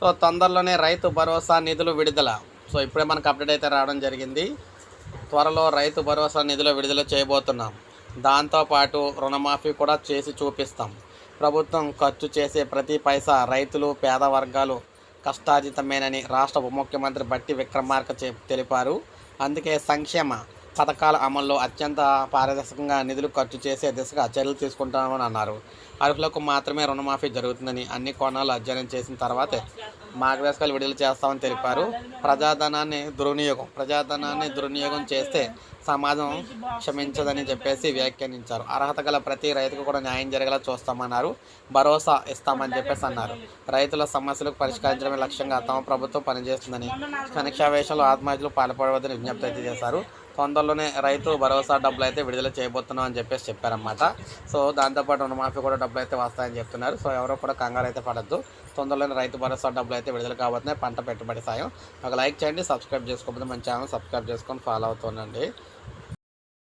So తొందరలోనే రైతు భరోసా నిధులు విడుదల. సో ఇప్పుడే మనకు అప్డేట్ అయితే రావడం జరిగింది. త్వరలో రైతు భరోసా నిధులు విడుదల చేయబోతున్నాం. దాంతోపాటు రుణమాఫీ కూడా చేసి చూపిస్తాం. ప్రభుత్వం ఖర్చు చేసే ప్రతి పైసా రైతులు పేద వర్గాలు కష్టార్జితమేనని రాష్ట్ర ఉప ముఖ్యమంత్రి బట్టి విక్రమార్క చె- తెలిపారు. అందుకే సంక్షేమ పథకాల అమల్లో అత్యంత పారదర్శకంగా నిధులు ఖర్చు చేసే దిశగా చర్యలు తీసుకుంటామని అన్నారు. అర్హులకు మాత్రమే రుణమాఫీ జరుగుతుందని అన్ని కోణాలు అధ్యయనం చేసిన తర్వాతే మార్గదర్శకాలు విడుదల చేస్తామని తెలిపారు. ప్రజాధనాన్ని దుర్వినియోగం ప్రజాధనాన్ని దుర్వినియోగం చేస్తే సమాజం క్షమించదని చెప్పేసి వ్యాఖ్యానించారు. అర్హత గల ప్రతి రైతుకు కూడా న్యాయం జరిగేలా చూస్తామన్నారు. భరోసా ఇస్తామని చెప్పేసి అన్నారు. రైతుల సమస్యలకు పరిష్కరించడమే లక్ష్యంగా తమ ప్రభుత్వం పనిచేస్తుందని సమీక్షావేశంలో ఆత్మహత్యలు పాల్పడవద్దని విజ్ఞప్తి అయితే చేశారు. తొందరలోనే రైతు భరోసా డబ్బులు అయితే విడుదల చేయబోతున్నాం అని చెప్పేసి చెప్పారన్నమాట. సో దాంతోపాటు రుణమాఫీ కూడా డబ్బులు అయితే వస్తాయని చెప్తున్నారు. సో ఎవరో కూడా కంగారు అయితే పడద్దు. తొందరలోనే రైతు భరోసా డబ్బులు అయితే విడుదల కాబోతున్నాయి. పంట పెట్టుబడి సాయం. ఒక లైక్ చేయండి సబ్స్క్రైబ్ చేసుకోకపోతే మన ఛానల్ సబ్స్క్రైబ్ చేసుకొని ఫాలో అవుతుండండి.